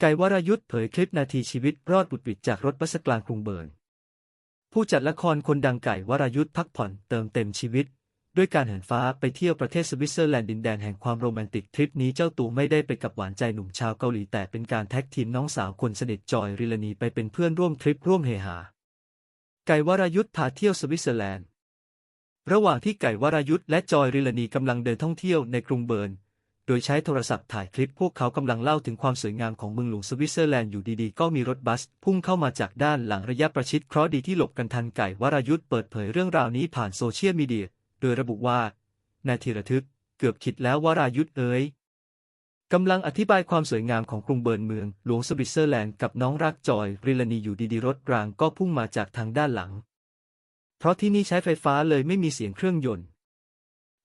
ไก่วรยุทธ์เผยคลิปนาทีชีวิตรอดบุดหวิดจากรถบัสกลางกรุงเบิร์น ผู้จัดละครคนดังไก่วรยุทธ์พักผ่อนเติมเต็มชีวิต ด้วยการเหินฟ้าไปเที่ยวประเทศสวิตเซอร์แลนด์ดินแดนแห่งความโรแมนติกทริปนี้เจ้าตัวไม่ได้ไปกับหวานใจหนุ่มชาวเกาหลีแต่เป็นการแท็กทีมน้องสาวคนสนิทจอยริลานีไปเป็นเพื่อนร่วมทริปร่วมเฮฮา ไก่วรยุทธ์พาเที่ยวสวิตเซอร์แลนด์ ระหว่างที่ไก่วรยุทธ์และจอยริลานีกำลังเดินท่องเที่ยวในกรุงเบิร์น โดยใช้โทรศัพท์ถ่ายคลิปพวกเขากำลังเล่าถึงความสวยงามของเมืองหลวงสวิตเซอร์แลนด์อยู่ดีๆ ก็มีรถบัส พุ่งเข้ามาจากด้านหลังระยะประชิดเคราะดีที่หลบกันทันไก่วรยุทธ์เปิดเผยเรื่องราวนี้ผ่านโซเชียลมีเดีย โดยระบุว่านาทีระทึก เกือบคิดแล้ววรายุทธ์เอ๋ยกำลังอธิบายความสวยงามของกรุงเบิร์นเมืองหลวงสวิตเซอร์แลนด์กับน้องรักจอยริลานีอยู่ดีๆรถรางก็พุ่งมาจากทางด้านหลัง เพราะที่นี่ใช้ไฟฟ้าเลยไม่มีเสียงเครื่องยนต์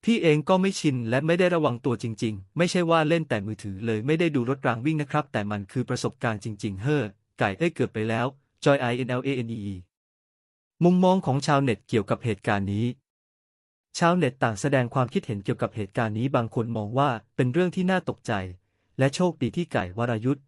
พี่เองก็ไม่ชินและไม่ได้ระวังตัวจริง ๆ ไม่ใช่ว่าเล่นแต่มือถือเลยไม่ได้ดูรถรางวิ่งนะครับ แต่มันคือประสบการณ์จริง ๆ เฮ้อ ไก่เอ้ยเกือบไปแล้ว จอย i n l a n e มุมมองของชาวเน็ตเกี่ยวกับเหตุการณ์นี้ ชาวเน็ตต่างแสดงความคิดเห็นเกี่ยวกับเหตุการณ์นี้บางคนมองว่าเป็นเรื่องที่น่าตกใจ และโชคดีที่ไก่วรายุทธ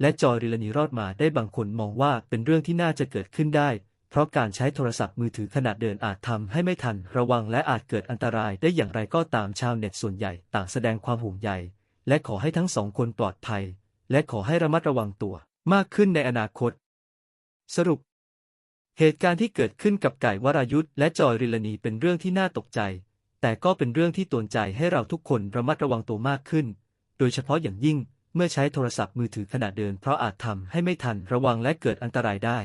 และจอยริลนีรอดมาได้บางคนมองว่าเป็นเรื่องที่น่าจะเกิดขึ้นได้ เพราะการใช้โทรศัพท์มือถือขณะเดินอาจทำให้ไม่ทันระวังและอาจเกิดอันตรายได้อย่างไรก็ตามชาวเน็ตส่วนใหญ่ต่างแสดงความห่วงใยและขอให้ทั้งสองคนปลอดภัย และขอให้ระมัดระวังตัวมากขึ้นในอนาคต สรุป เหตุการณ์ที่เกิดขึ้นกับไก่วรายุทธ์และจอยริลนีเป็นเรื่องที่น่าตกใจ แต่ก็เป็นเรื่องที่ตวนใจให้เราทุกคนระมัดระวังตัวมากขึ้น โดยเฉพาะอย่างยิ่งเมื่อใช้โทรศัพท์มือถือขณะเดินเพราะอาจทำให้ไม่ทันระวังและเกิดอันตรายได้